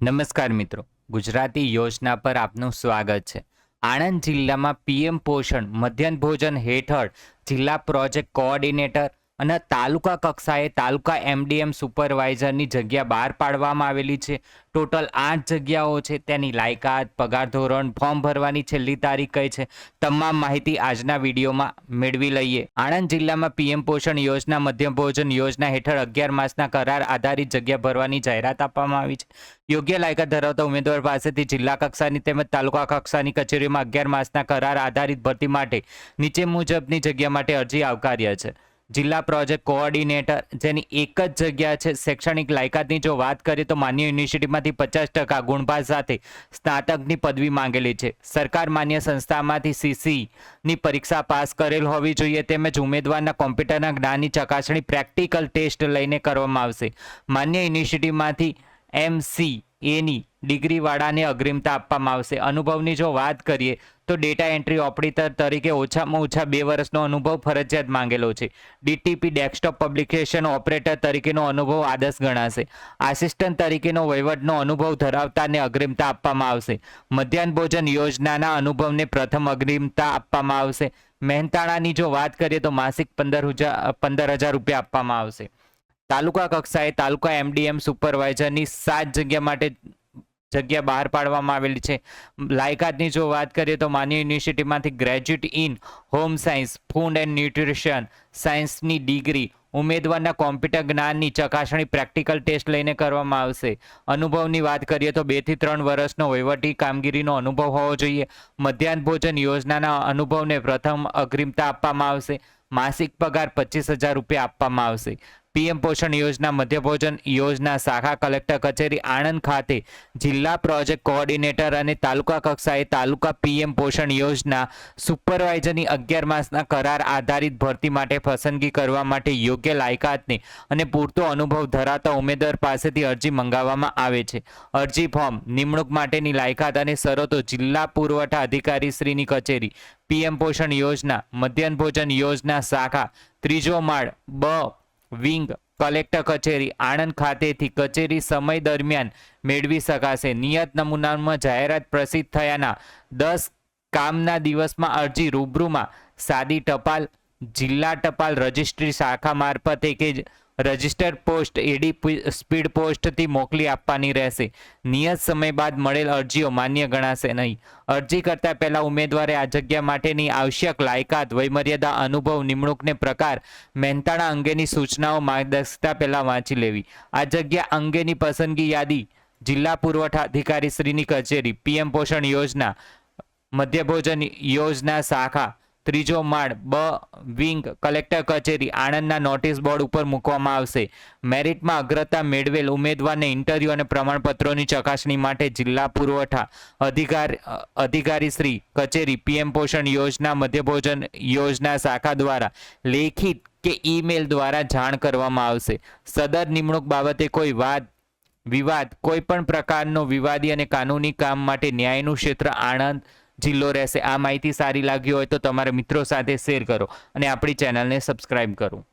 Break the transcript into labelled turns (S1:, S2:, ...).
S1: નમસ્કાર મિત્રો, ગુજરાતી યોજના પર આપનું સ્વાગત છે. આણંદ જિલ્લામાં પીએમ પોષણ મધ્યાહન ભોજન હેઠળ જિલ્લા પ્રોજેક્ટ કોઓર્ડિનેટર અને તાલુકા કક્ષાએ તાલુકા એમડીએમ સુપરવાઇઝરની જગ્યા બહાર પાડવામાં આવેલી છે. ટોટલ આઠ જગ્યાઓ છે. તેની લાયકાત, પગાર ધોરણ, ફોર્મ ભરવાની છેલ્લી તારીખ કઈ છે, તમામ માહિતી આજના વિડીયોમાં મેળવી લઈએ. આણંદ જિલ્લામાં પીએમ પોષણ યોજના, મધ્યમ ભોજન યોજના હેઠળ અગિયાર માસના કરાર આધારિત જગ્યા ભરવાની જાહેરાત આપવામાં આવી છે. યોગ્ય લાયકાત ધરાવતા ઉમેદવાર પાસેથી જિલ્લા કક્ષાની તેમજ તાલુકા કક્ષાની કચેરીમાં અગિયાર માસના કરાર આધારિત ભરતી માટે નીચે મુજબની જગ્યા માટે અરજી આવકાર્ય છે. જિલ્લા પ્રોજેક્ટ કોઓર્ડિનેટર, જેની એક જ જગ્યા છે શૈક્ષણિક લાયકાતની. જો વાત કરીએ તો માન્ય યુનિવર્સિટીમાંથી પચાસ ટકા ગુણભાર સાથે સ્નાતકની પદવી માંગેલી છે. સરકાર માન્ય સંસ્થામાંથી સીસીની પરીક્ષા પાસ કરેલ હોવી જોઈએ, તેમજ ઉમેદવારના કોમ્પ્યુટરના જ્ઞાનની ચકાસણી પ્રેક્ટિકલ ટેસ્ટ લઈને કરવામાં આવશે. માન્ય યુનિવર્સિટીમાંથી એમસી એની ડિગ્રીવાળાને અગ્રિમતા આપવામાં આવશે. અનુભવની જો વાત કરીએ, તો ડેટા એન્ટ્રી ઓપરેટર તરીકે ઓછામાં ઓછા બે વર્ષનો અનુભવ ફરજિયાત માંગેલો છે. ડીટીપી ડેસ્કટોપ પબ્લિકેશન ઓપરેટર તરીકેનો અનુભવ આદર્શ ગણાશે. આસિસ્ટન્ટ તરીકેનો વહીવટનો અનુભવ ધરાવતાને અગ્રિમતા આપવામાં આવશે. મધ્યાહન ભોજન યોજનાના અનુભવને પ્રથમ અગ્રિમતા આપવામાં આવશે. મહેનતાણાની જો વાત કરીએ, તો માસિક પંદર હજાર પંદર હજાર રૂપિયા આપવામાં આવશે. તાલુકા કક્ષાએ તાલુકા એમડીએમ સુપરવાઇઝરની સાત જગ્યા માટે જગ્યા બહાર પાડવામાં આવેલી છે. લાયકાતની જો વાત કરીએ તો માન્ય યુનિવર્સિટીમાંથી graduate in home science, food and nutrition સાયન્સની ડિગ્રી, ઉમેદવારના કોમ્પ્યુટર જ્ઞાનની ચકાસણી, પ્રેક્ટિકલ ટેસ્ટ લઈને કરવામાં આવશે. અનુભવની વાત કરીએ તો બેથી ત્રણ વર્ષનો વહીવટી કામગીરીનો અનુભવ હોવો જોઈએ. મધ્યાહન ભોજન યોજનાના અનુભવને પ્રથમ અગ્રિમતા આપવામાં આવશે. માસિક પગાર પચીસ હજાર રૂપિયા આપવામાં આવશે. પીએમ પોષણ યોજના, મધ્ય ભોજન યોજના, શાખા કલેક્ટર કચેરી, આણંદ ખાતે જિલ્લા પ્રોજેક્ટ કોઓર્ડિનેટર અને તાલુકા કક્ષાએ તાલુકા પીએમ પોષણ યોજના સુપરવાઇઝરની અગિયાર માસના કરાર આધારિત ભરતી માટે પસંદગી કરવા માટે યોગ્ય લાયકાતને અને પૂરતો અનુભવ ધરાવતા ઉમેદવાર પાસેથી અરજી મંગાવવામાં આવે છે. અરજી ફોર્મ નિમણૂક માટેની લાયકાત અને શરતો જિલ્લા પુરવઠા અધિકારી શ્રીની કચેરી. પીએમ પોષણ યોજના, મધ્યાહન ભોજન યોજના, શાખા, ત્રીજો માળ, બ વિંગ કલેક્ટર કચેરી, આણંદ ખાતેથી કચેરી સમય દરમિયાન મેળવી શકાશે. નિયત નમૂનામાં જાહેરાત પ્રસિદ્ધ થયાના દસ કામના દિવસમાં અરજી રૂબરૂમાં સાદી ટપાલ, જિલ્લા ટપાલ રજિસ્ટ્રી શાખા મારફતે કે રજિસ્ટર પોસ્ટ એડી સ્પીડ પોસ્ટથી મોકલી આપવાની રહેશે. નિયત સમય બાદ મળેલ અરજીઓ માન્ય ગણાશે નહીં. અરજી કરતા પહેલા ઉમેદવારે આ જગ્યા માટેની આવશ્યક લાયકાત, વયમર્યાદા, અનુભવ, નિમણૂકને પ્રકાર, મહેનતાણા અંગેની સૂચનાઓ માર્ગદર્શિતા પહેલા વાંચી લેવી. આ જગ્યા અંગેની પસંદગી યાદી જિલ્લા પુરવઠા અધિકારી શ્રીની કચેરી, પીએમ પોષણ યોજના મધ્ય ભોજન યોજના શાખા ત્રીજો માળ બ વિંગ કલેક્ટર કચેરી આણંદના નોટિસ બોર્ડ ઉપર મૂકવામાં આવશે. મેરિટમાં અગ્રતા મેળવેલ ઉમેદવારને ઇન્ટરવ્યૂ અને પ્રમાણપત્રોની ચકાસણી માટે જિલ્લા પુરવઠા અધિકાર અધિકારી શ્રી કચેરી પીએમ પોષણ યોજના, મધ્યભોજન યોજના શાખા દ્વારા લેખિત કે ઈમેલ દ્વારા જાણ કરવામાં આવશે. સદર નિમણૂક બાબતે કોઈ વાદ, વિવાદ, કોઈ પણ પ્રકારનો વિવાદી અને કાનૂની કામ માટે ન્યાયનું ક્ષેત્ર આણંદ જિલ્લો રહેશે. આ માહિતી સારી લાગી હોય તો તમારા મિત્રો સાથે શેર કરો અને આપણી ચેનલને સબસ્ક્રાઈબ કરો.